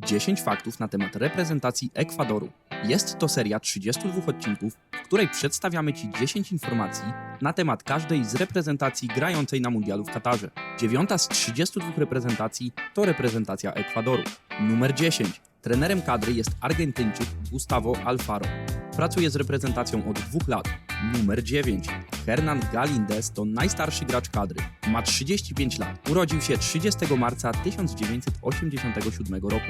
10 faktów na temat reprezentacji Ekwadoru. Jest to seria 32 odcinków, w której przedstawiamy Ci 10 informacji na temat każdej z reprezentacji grającej na mundialu w Katarze. Dziewiąta z 32 reprezentacji to reprezentacja Ekwadoru. Numer 10. Trenerem kadry jest Argentyńczyk Gustavo Alfaro. Pracuje z reprezentacją od dwóch lat. Numer 9. Hernan Galindez to najstarszy gracz kadry. Ma 35 lat. Urodził się 30 marca 1987 roku.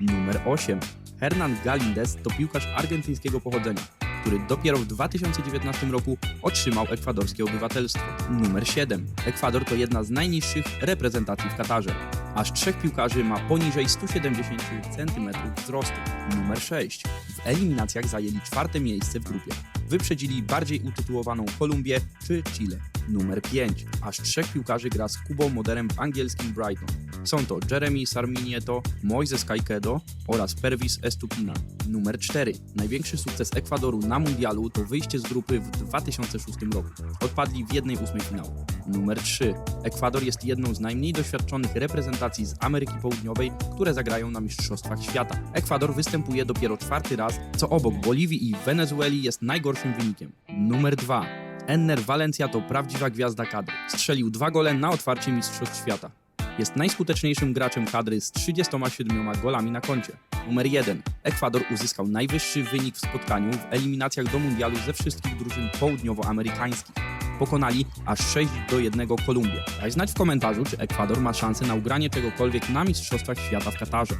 Numer 8. Hernan Galindez to piłkarz argentyńskiego pochodzenia, który dopiero w 2019 roku otrzymał ekwadorskie obywatelstwo. Numer 7. Ekwador to jedna z najniższych reprezentacji w Katarze. Aż trzech piłkarzy ma poniżej 170 cm wzrostu. Numer 6. W eliminacjach zajęli czwarte miejsce w grupie. Wyprzedzili bardziej utytułowaną Kolumbię czy Chile. Numer 5. Aż trzech piłkarzy gra z Kubą Moderem w angielskim Brighton. Są to Jeremy Sarminieto, Moises Caicedo oraz Pervis Estupina. Numer 4. Największy sukces Ekwadoru na mundialu to wyjście z grupy w 2006 roku. Odpadli w 1-8 finału. Numer 3. Ekwador jest jedną z najmniej doświadczonych reprezentacji z Ameryki Południowej, które zagrają na Mistrzostwach Świata. Ekwador występuje dopiero czwarty raz, co obok Boliwii i Wenezueli jest najgorszym wynikiem. Numer 2. Enner Valencia to prawdziwa gwiazda kadry. Strzelił dwa gole na otwarcie Mistrzostw Świata. Jest najskuteczniejszym graczem kadry z 37 golami na koncie. Numer 1. Ekwador uzyskał najwyższy wynik w spotkaniu w eliminacjach do mundialu ze wszystkich drużyn południowoamerykańskich. Pokonali aż 6 do 1 Kolumbię. Daj znać w komentarzu, czy Ekwador ma szansę na ugranie czegokolwiek na Mistrzostwach Świata w Katarze.